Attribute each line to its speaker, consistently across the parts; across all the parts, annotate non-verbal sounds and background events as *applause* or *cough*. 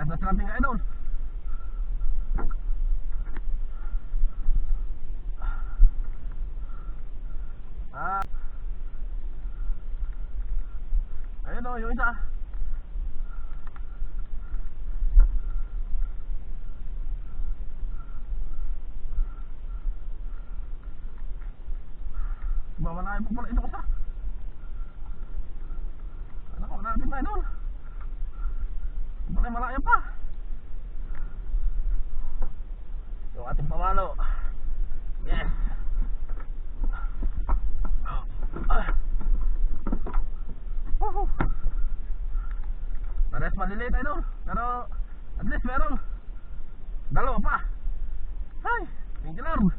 Speaker 1: Na silang tingka idol. Ah. Ayun o, yung isa. Mamalayan po pala ito isa. Ano ko, malapit na idol. Malay malayo pa. Yung ating pamalo. Yes. Ah. Ah. Woohoo. Parehas maliliit idol. Pero at least meron. Dalawa pa. Ay, Lord.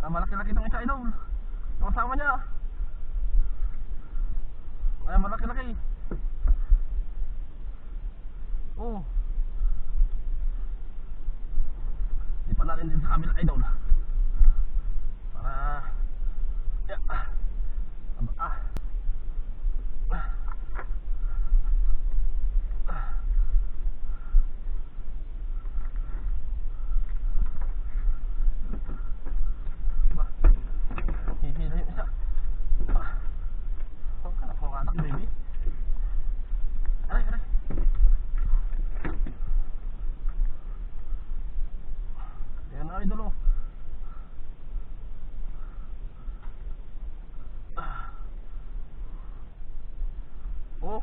Speaker 1: Ah, malaki-laki itong isa idol. Yung kasama niya. Ay, malaki-laki. Oh. Di pa natin din sa kabila idol. Para ya. Aba, ah. Ah. Ah. Ba. Hihila yung isa. Ah. Huwag ka na pumatak, baby. Aray, aray. Ayan na, idol, oh. Ah. Oh.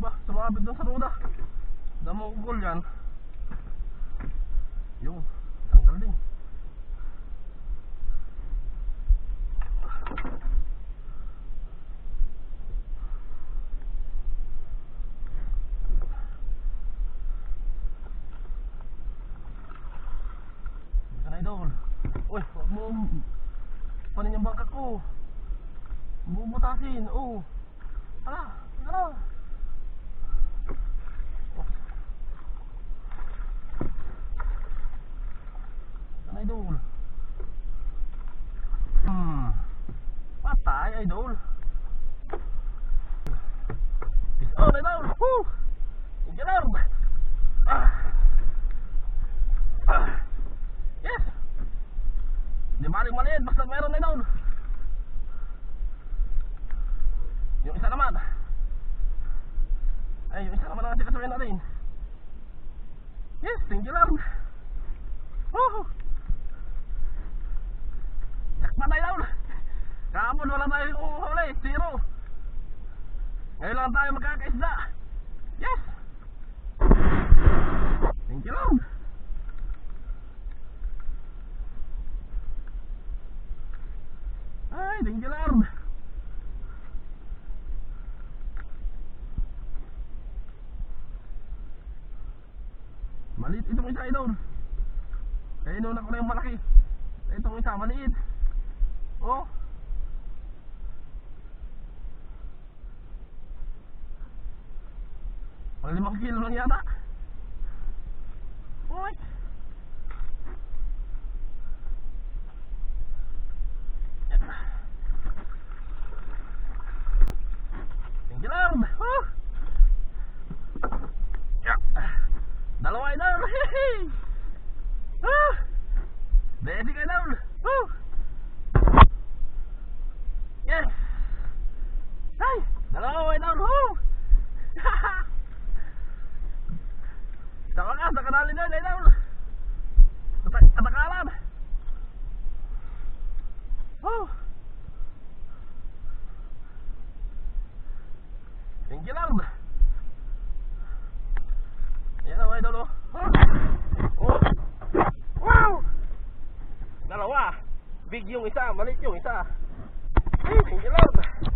Speaker 1: Ba, sumabit doon sa ruda. Damo ugol yan. Yung, tanggal din. Idol. Uy, huwag mo panin yung bangka ko. Bubutasin, oo. Ala, ala. Oh. Ka na idol. Hmm. Patay, idol. Out, idol. Woo! Lord. Ah. Ah. Yes! Di maling maliit, basta meron idol. Yung isa naman. Ay, yung isa naman ang sikasuhin natin. Yes, Lord. Woohoo! Yakman na idol. Kahapon wala tayo huli, zero. Ngayon lang tayo magkakaisda. Yes! Thank you Lord. Ay, thank you Lord. Maliit itong isa idol. Kaya inuna ko na yung malaki. Itong isa maliit. Oh. Mga limang kilo lang yata. Uy. Thank you Lord. Woo. Yeah. Dalawa idol. *laughs* Ah. Ready ka idol. Woo. Yes. Ay, dalawa idol. Woo. Nakanali na idol. Katak- Katakalan. Woo. Thank you Lord. Yan ang idol oh. Oh. Wow! Dalawa. Big yung isa, maliit yung isa. Thank you Lord.